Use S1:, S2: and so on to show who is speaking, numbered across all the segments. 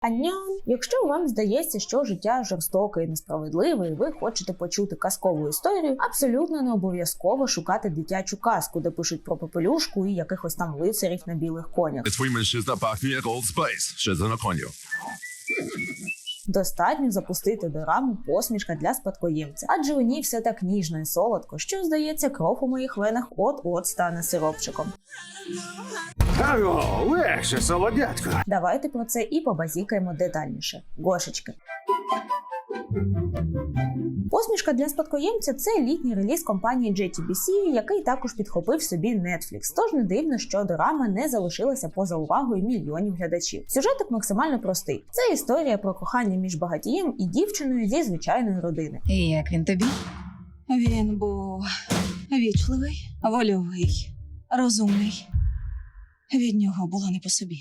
S1: Аньон, якщо вам здається, що життя жорстоке і несправедливе, і ви хочете почути казкову історію, абсолютно не обов'язково шукати дитячу казку, де пишуть про попелюшку і якихось там лицарів на білих конях.
S2: Твій шизна пахне як space. She's on за коню.
S1: Достатньо запустити дораму посмішка для спадкоємця, адже у ній все так ніжно і солодко, що здається, кров у моїх венах от-от стане сиропчиком.
S3: Аго, легше, солодятко.
S1: Давайте про це і побазікаємо детальніше. Гошечки. Посмішка для спадкоємця це літній реліз компанії JTBC, який також підхопив собі Netflix. Тож не дивно, що дорама не залишилася поза увагою мільйонів глядачів. Сюжетик максимально простий. Це історія про кохання між багатієм і дівчиною зі звичайної родини.
S4: І як він тобі?
S5: Він був вічливий, вольовий, розумний. Від нього було не по собі.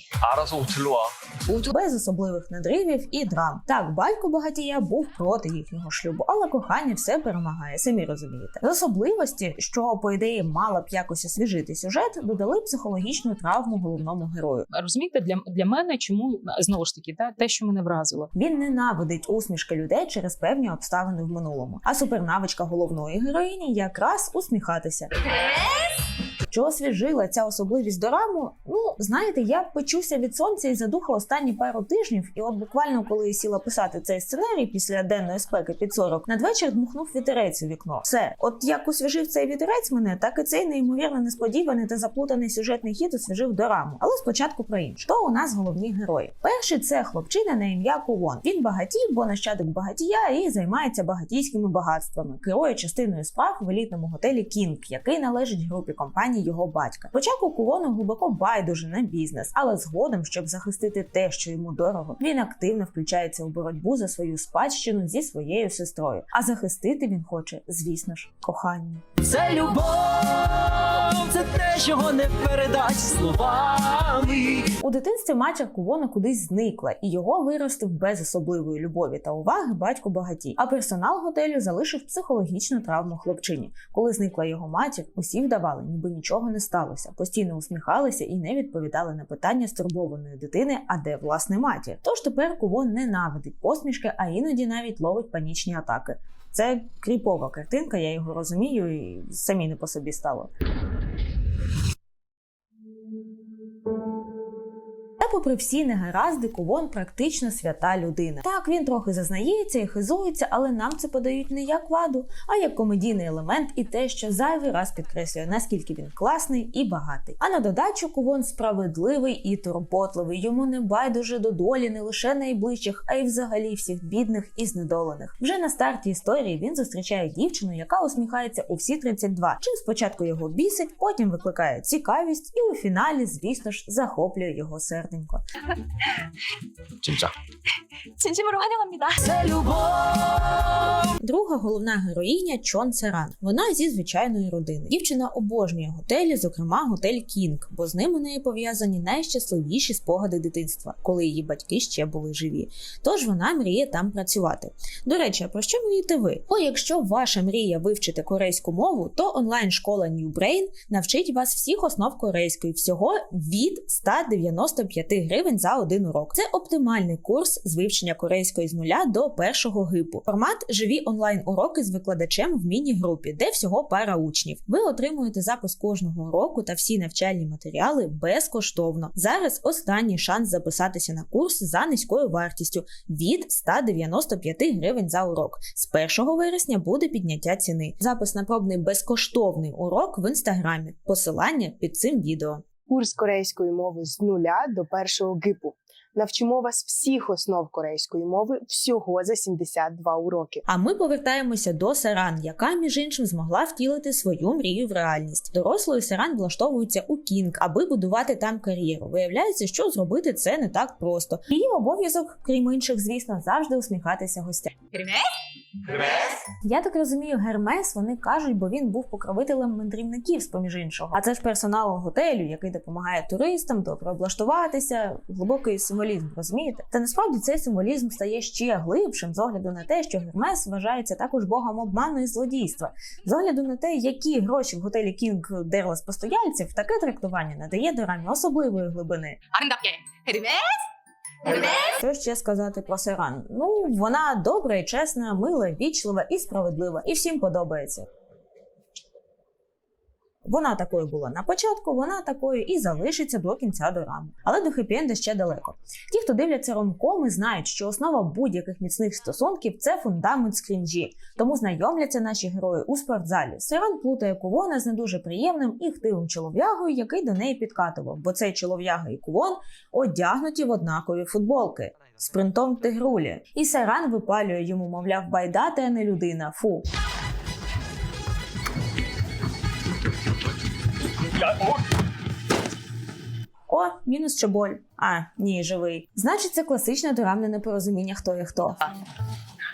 S1: Без особливих надривів і драм. Так, батько багатія був проти їхнього шлюбу, але кохання все перемагає, самі розумієте. З особливості, що по ідеї мала б якось освіжити сюжет, додали психологічну травму головному герою.
S6: Розумієте, для для мене чому знову ж таки та те, що мене вразило.
S1: Він ненавидить усмішки людей через певні обставини в минулому. А супернавичка головної героїні якраз усміхатися. Що освіжила ця особливість дораму? Ну, знаєте, я печуся від сонця і задуха останні пару тижнів, і от буквально коли я сіла писати цей сценарій після денної спеки під 40, надвечір дмухнув вітерець у вікно. Все, от як освіжив цей вітерець мене, так і цей неймовірно несподіваний та заплутаний сюжетний хід освіжив дораму. Але спочатку про інше. Хто у нас головні герої? Перший це хлопчина на ім'я Кувон. Він багатій, бо нащадок багатія і займається багатійськими багатствами, керує частиною справ в елітному готелі Кінг, який належить групі компаній його батька. Спочатку Кувону глибоко байдуже на бізнес, але згодом, щоб захистити те, що йому дорого, він активно включається у боротьбу за свою спадщину зі своєю сестрою. А захистити він хоче, звісно ж, кохання.
S7: Це любов, це те, чого не передать словами.
S1: У дитинстві матір Кувона кудись зникла, і його виростив без особливої любові та уваги батько багатій. А персонал готелю залишив психологічну травму хлопчині. Коли зникла його матір, усі вдавали, ніби нічого не сталося. Постійно усміхалися і не відповідали на питання стурбованої дитини, а де власне матір. Тож тепер Куво ненавидить посмішки, а іноді навіть ловить панічні атаки. Це кріпова картинка, я його розумію, і самі не по собі стало. Попри всі негаразди, Кувон практично свята людина. Так, він трохи зазнається і хизується, але нам це подають не як ваду, а як комедійний елемент і те, що зайвий раз підкреслює, наскільки він класний і багатий. А на додачу Кувон справедливий і турботливий. Йому не байдуже до долі не лише найближчих, а й взагалі всіх бідних і знедолених. Вже на старті історії він зустрічає дівчину, яка усміхається у всі 32. Чим спочатку його бісить, потім викликає цікавість, і у фіналі, звісно ж, захоплює його серденько.
S8: 진짜.
S5: 진심으로 환영합니다.
S7: Це любов.
S1: Друга головна героїня Чон Церан. Вона зі звичайної родини. Дівчина обожнює готелі, зокрема готель Кінг, бо з ним у неї пов'язані найщасливіші спогади дитинства, коли її батьки ще були живі. Тож вона мріє там працювати. До речі, а про що мрієте ви? О, якщо ваша мрія вивчити корейську мову, то онлайн-школа New Brain навчить вас всіх основ корейської всього від 195 гривень за один урок. Це оптимальний курс з вивчення корейської з нуля до першого гипу. Формат живі онлайн-уроки з викладачем в міні-групі, де всього пара учнів. Ви отримуєте запис кожного уроку та всі навчальні матеріали безкоштовно. Зараз останній шанс записатися на курс за низькою вартістю від 195 гривень за урок. З 1 вересня буде підняття ціни. Запис на пробний безкоштовний урок в інстаграмі. Посилання під цим відео.
S9: Курс корейської мови з нуля до першого гипу. Навчимо вас всіх основ корейської мови всього за 72 уроки.
S1: А ми повертаємося до Саран, яка між іншим змогла втілити свою мрію в реальність. Дорослою Саран влаштовується у Кінг, аби будувати там кар'єру. Виявляється, що зробити це не так просто. Її обов'язок, крім інших, звісно, завжди усміхатися гостям. Гермес? Я так розумію, Гермес вони кажуть, бо він був покровителем мандрівників, з поміж іншого. А це ж персонал готелю, який допомагає туристам добре облаштуватися. Глибокий символізм, розумієте? Та насправді цей символізм стає ще глибшим з огляду на те, що Гермес вважається також богом обману і злодійства. З огляду на те, які гроші в готелі Кінг дерли з постояльців, таке трактування надає дорамі особливої глибини.
S4: Гермес?
S1: Що ще сказати про Сиран? Ну, вона добра і чесна, мила, вічлива і справедлива, і всім подобається. Вона такою була на початку, вона такою і залишиться до кінця дорами. Але до хеппі-енда ще далеко. Ті, хто дивляться ромкоми, знають, що основа будь-яких міцних стосунків це фундамент скрінжі. Тому знайомляться наші герої у спортзалі. Сиран плутає Кувона з не дуже приємним і хтивим чолов'ягою, який до неї підкатував, бо цей чолов'яга і Кувон одягнуті в однакові футболки з принтом тигрулі. І Саран випалює йому, мовляв, байдати, а не людина. Фу. О, мінус чоболь. А, ні, живий. Значить, це класичне дорамне непорозуміння, хто є хто.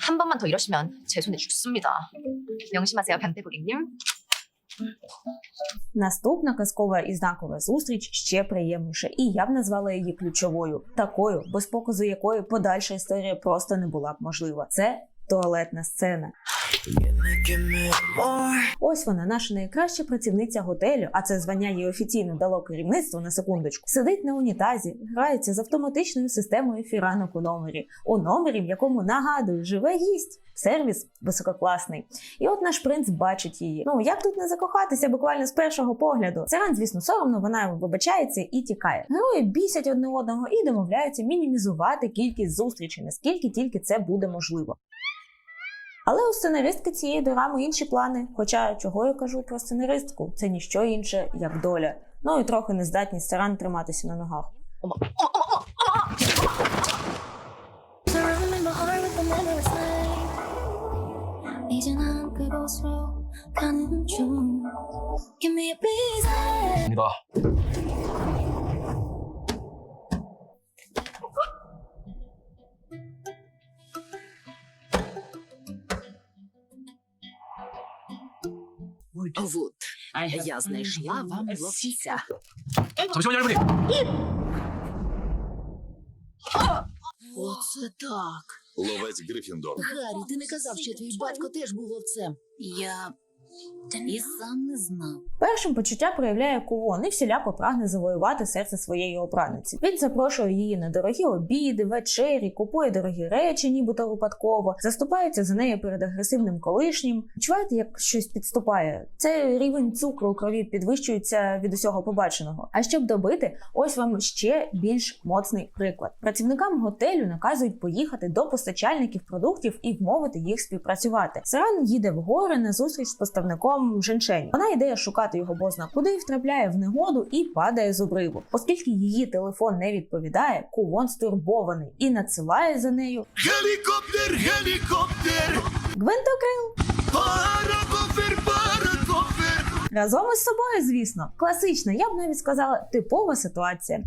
S4: 한 번만 더 이러시면 제 손에 죽습니다. 명심하세요, 강태고객님.
S1: Наступна казкова і знакова зустріч ще приємніше, і я б назвала її ключовою, такою, без показу якої подальша історія просто не була б можлива. Це туалетна сцена. Ось вона, наша найкраща працівниця готелю, а це звання їй офіційно дало керівництво на секундочку. Сидить на унітазі, грається з автоматичною системою фіранок у номері, у номері, в якому нагадую, живе гість. Сервіс висококласний. І от наш принц бачить її. Ну як тут не закохатися буквально з першого погляду? Сиран, звісно, соромно, вона йому вибачається і тікає. Герої бісять одне одного і домовляються мінімізувати кількість зустрічей, наскільки тільки це буде можливо. Але у сценаристки цієї дорами інші плани. Хоча чого я кажу про сценаристку? Це ніщо інше, як доля. Ну і трохи нездатність Саран триматися на ногах.
S7: Вуд, я знайшла вам ловця. Оце так.
S2: Ловець Грифіндор.
S7: Гаррі, ти не казав, що твій батько теж був ловцем. Я і сам не знав.
S1: Першим почуття проявляє Кувон і всіляко прагне завоювати серце своєї обраниці. Він запрошує її на дорогі обіди, вечері, купує дорогі речі, нібито випадково, заступається за нею перед агресивним колишнім. Відчуваєте, як щось підступає? Це рівень цукру у крові підвищується від усього побаченого. А щоб добити, ось вам ще більш моцний приклад. Працівникам готелю наказують поїхати до постачальників продуктів і вмовити їх співпрацювати. Сиран їде в гори на зустріч з поставником Женшень. Вона йде шукати його бозна куди, втрапляє в негоду і падає з обриву. Оскільки її телефон не відповідає, Кувон стурбований і надсилає за нею
S3: Гелікоптер, гелікоптер!
S1: гвинтокрил.
S3: Паракофер, паракофер!
S1: Разом із собою, звісно. Класична, я б навіть сказала, типова ситуація.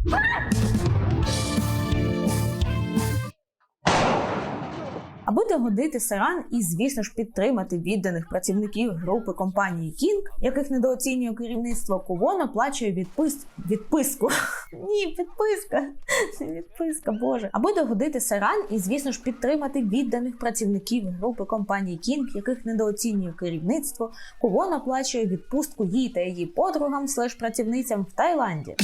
S1: Аби догодити Саран і, звісно ж, підтримати відданих працівників групи компанії Кінг, яких недооцінює керівництво, Кувон оплачує відпис... відписку. Ні, підписка. Відписка, боже. Аби догодити Саран і, звісно ж, підтримати відданих працівників групи компанії Кінг, яких недооцінює керівництво, Кувон оплачує відпустку їй та її подругам слеш працівницям в Таїланді.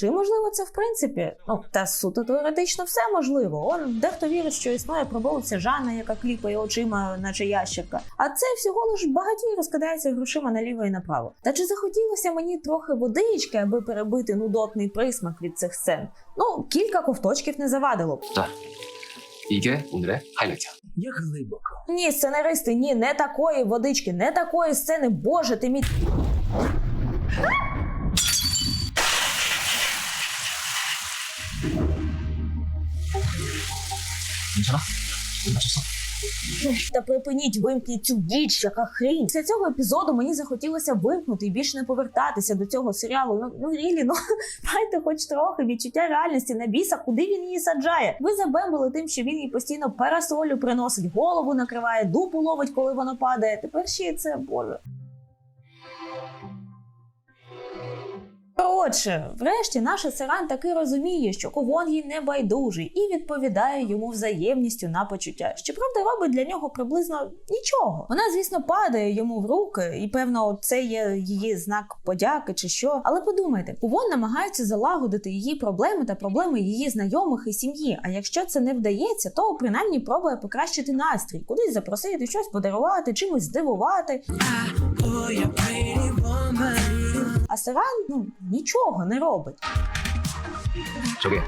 S1: Чи можливо це в принципі? Ну та суто теоретично все можливо. Он дехто вірить, що існує пробовиця Жанна, яка кліпає очима, наче ящика. А це всього лиш багатій розкидається грошима наліво і направо. Та чи захотілося мені трохи водички, аби перебити нудотний присмак від цих сцен? Ну кілька ковточків не завадило б.
S8: Іге Ундре Хайлайтя.
S7: Як глибоко.
S1: Ні, сценаристи, ні, не такої водички, не такої сцени. Боже, ти мій. Та припиніть, вимкніть цю діч, яка хрінь. Після цього епізоду мені захотілося вимкнути і більше не повертатися до цього серіалу. Ну ну рілі, ну майте хоч трохи відчуття реальності на біса, куди він її саджає. Ви забембили тим, що він їй постійно парасолю приносить, голову накриває, дупу ловить, коли вона падає. Тепер ще й це боже. Коротше, врешті наша Сиран таки розуміє, що Ковон їй не байдужий і відповідає йому взаємністю на почуття. Щоправда, робить для нього приблизно нічого. Вона, звісно, падає йому в руки, і певно, це є її знак подяки чи що. Але подумайте, Ковон намагається залагодити її проблеми та проблеми її знайомих і сім'ї. А якщо це не вдається, то принаймні пробує покращити настрій, кудись запросити, щось подарувати, чимось здивувати. А Сиран ну нічого не робить.
S8: 저기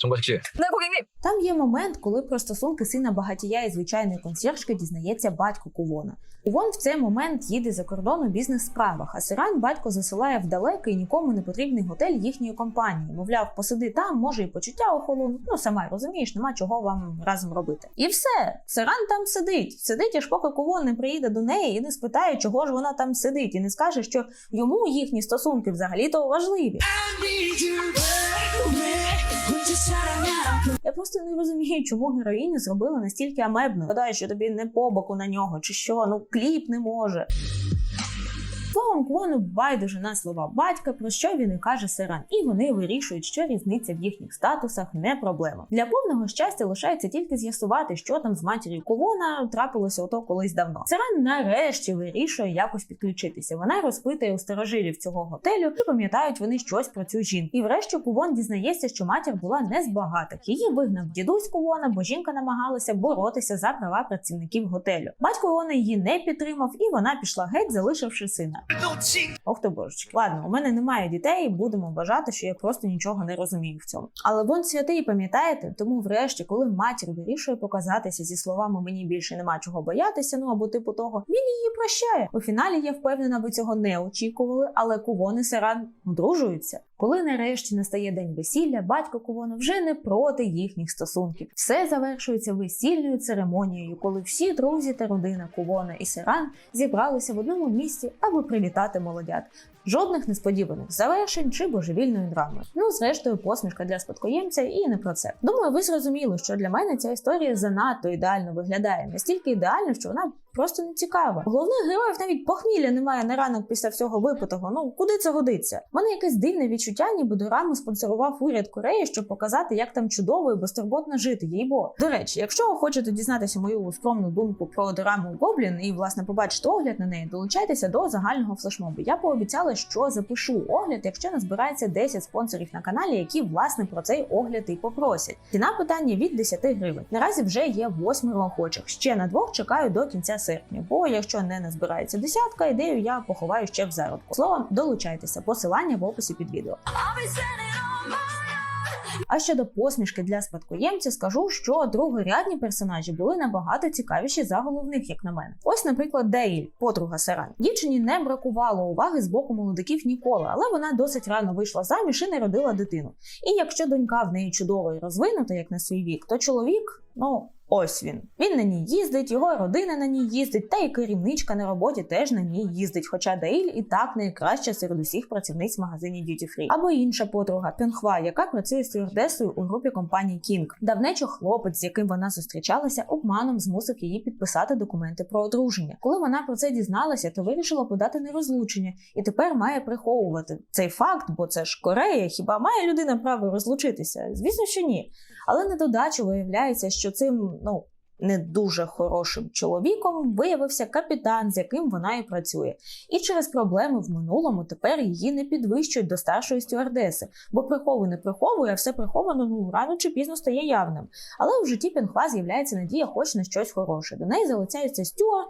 S8: 정과식 씨
S5: 네, 고객님.
S1: Там є момент, коли про стосунки сина багатія і звичайної консьєржки дізнається батько Кувона. Кувон в цей момент їде за кордон у бізнес-справах, а Сиран батько засилає в далекий нікому не потрібний готель їхньої компанії. Мовляв, посиди там, може і почуття охолонуть. Ну сама розумієш, нема чого вам разом робити. І все, Сиран там сидить. Сидить, аж поки Кувон не приїде до неї і не спитає, чого ж вона там сидить, і не скаже, що йому їхні стосунки взагалі-то важливі. Я просто не розумію, чому героїню зробили настільки амебною. Гадаю, що тобі не по боку на нього, чи що, ну кліп не може. Словом, Квону байдуже на слова батька, про що він і каже Сиран, і вони вирішують, що різниця в їхніх статусах не проблема. Для повного щастя лишається тільки з'ясувати, що там з матір'ю Ковона трапилося ото колись давно. Сиран нарешті вирішує якось підключитися. Вона розпитує у старожилів цього готелю, чи пам'ятають вони щось про цю жінку. І врешті Кувон дізнається, що матір була не з багатих. Її вигнав дідусь Кувона, бо жінка намагалася боротися за права працівників готелю. Батько Івона її не підтримав, і вона пішла геть, залишивши сина. Ох ти божечки. Ладно, у мене немає дітей, будемо вважати, що я просто нічого не розумію в цьому. Але Бон святий, пам'ятаєте? Тому, врешті, коли матір вирішує показатися зі словами мені більше нема чого боятися, ну або типу того, він її прощає. У фіналі я впевнена, ви цього не очікували, але кувони Саран одружуються. Коли нарешті настає день весілля, батько Кувона вже не проти їхніх стосунків. Все завершується весільною церемонією, коли всі друзі та родина Кувона і Сиран зібралися в одному місці, аби привітати молодят. Жодних несподіваних завершень чи божевільної драми. Ну, зрештою, посмішка для спадкоємця і не про це. Думаю, ви зрозуміли, що для мене ця історія занадто ідеально виглядає, настільки ідеально, що вона просто не цікава. Головних героїв навіть похмілля немає на ранок після всього випитого. Ну куди це годиться? У мене якесь дивне відчуття, ніби дораму спонсорував уряд Кореї, щоб показати, як там чудово і безтурботно жити. Їй-бо. До речі, якщо ви хочете дізнатися мою скромну думку про дораму Гоблін і власне побачити огляд на неї, долучайтеся до загального флешмобу. Я пообіцяла, що запишу огляд, якщо назбирається 10 спонсорів на каналі, які власне про цей огляд і попросять. Ціна питання від 10 гривень. Наразі вже є восьмеро охочих. Ще на двох чекаю до кінця серпня. Бо якщо не назбирається десятка, ідею я поховаю ще в зародку. Словом, долучайтеся. Посилання в описі під відео. А щодо посмішки для спадкоємців, скажу, що другорядні персонажі були набагато цікавіші за головних, як на мене. Ось, наприклад, Дейль, подруга Саран. Дівчині не бракувало уваги з боку молодиків ніколи, але вона досить рано вийшла заміж і не родила дитину. І якщо донька в неї чудова і розвинута, як на свій вік, то чоловік, ну. Ось він. Він на ній їздить, його родина на ній їздить, та й керівничка на роботі теж на ній їздить. Хоча Дейль і так найкраща серед усіх працівниць в магазині Duty Free. Або інша подруга Пьонхва, яка працює стюардесою у групі компанії King. Давнечо хлопець, з яким вона зустрічалася, обманом змусив її підписати документи про одруження. Коли вона про це дізналася, то вирішила подати нерозлучення і тепер має приховувати цей факт, бо це ж Корея. Хіба має людина право розлучитися? Звісно, що ні. Але на виявляється, що цим ну. Не дуже хорошим чоловіком виявився капітан, з яким вона і працює. І через проблеми в минулому тепер її не підвищують до старшої стюардеси, бо приховує не приховує, а все приховано ну рано чи пізно стає явним. Але в житті Пінхва з'являється надія хоч на щось хороше. До неї залицяється Стюарт,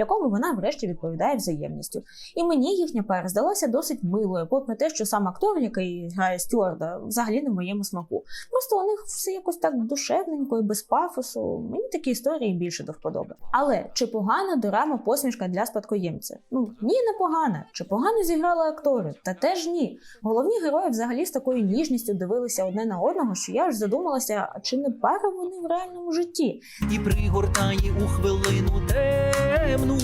S1: якому вона врешті відповідає взаємністю. І мені їхня пара здалася досить милою, попри те, що сам актор, який грає Стюарда, взагалі не в моєму смаку. Просто у них все якось так душевненько і без пафосу. Мені такі історії більше до вподоби. Але чи погана дорама посмішка для спадкоємця? Ну ні, не погана. Чи погано зіграли актори? Та теж ні. Головні герої взагалі з такою ніжністю дивилися одне на одного, що я аж задумалася, а чи не пара вони в реальному житті?
S3: І пригортає у хвилину те темну.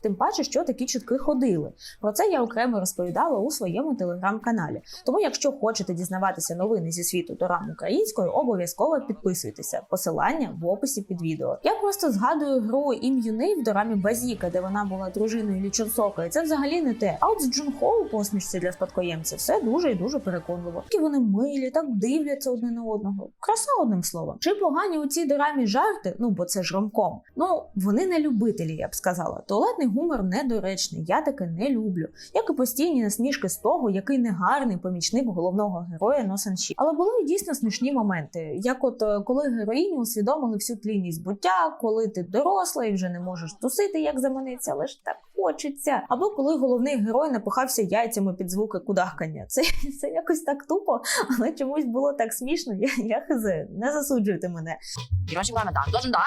S1: Тим паче, що такі чутки ходили. Про це я окремо розповідала у своєму телеграм-каналі. Тому, якщо хочете дізнаватися новини зі світу дорам українською, обов'язково підписуйтеся. Посилання в описі під відео. Я просто згадую гру Ім Юней в дорамі Базіка, де вона була дружиною Лі Чонсока, і це взагалі не те. А от з Джун Хо у посмішці для спадкоємців все дуже і дуже переконливо. Такі вони милі, так дивляться одне на одного. Краса одним словом. Чи погані у цій дорамі жарти? Ну бо це ж ромком. Ну вони не любителі, я б сказала сказала, туалетний гумор недоречний, я таке не люблю, як і постійні насмішки з того, який негарний помічник головного героя Носанші. Але були і дійсно смішні моменти, як от е, коли героїні усвідомили всю тлінність буття, коли ти доросла і вже не можеш тусити, як заманиться, лише так хочеться. Або коли головний герой напихався яйцями під звуки кудахкання. Це це якось так тупо, але чомусь було так смішно. Я я хизе, не засуджуйте мене.
S4: 広島の段、どんだ、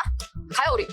S4: かより。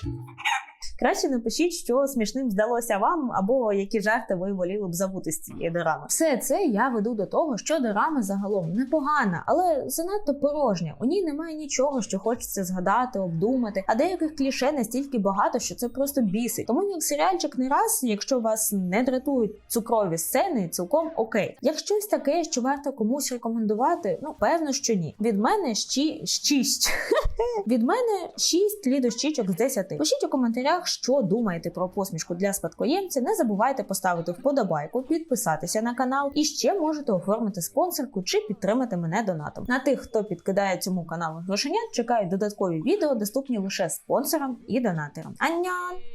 S1: Краще напишіть, що смішним здалося вам, або які жарти ви воліли б забути з цієї дорами. Все це я веду до того, що дорама загалом непогана, але занадто порожня. У ній немає нічого, що хочеться згадати, обдумати, а деяких кліше настільки багато, що це просто бісить. Тому як серіальчик не раз, якщо вас не дратують цукрові сцени, цілком окей. Як щось таке, що варто комусь рекомендувати, ну певно, що ні. Від мене щі... щість. Від мене 6 лідощічок з 10. Пишіть у коментарях, що думаєте про посмішку для спадкоємця. Не забувайте поставити вподобайку, підписатися на канал і ще можете оформити спонсорку чи підтримати мене донатом. На тих, хто підкидає цьому каналу грошенят, чекають додаткові відео, доступні лише спонсорам і донатерам. Аньян!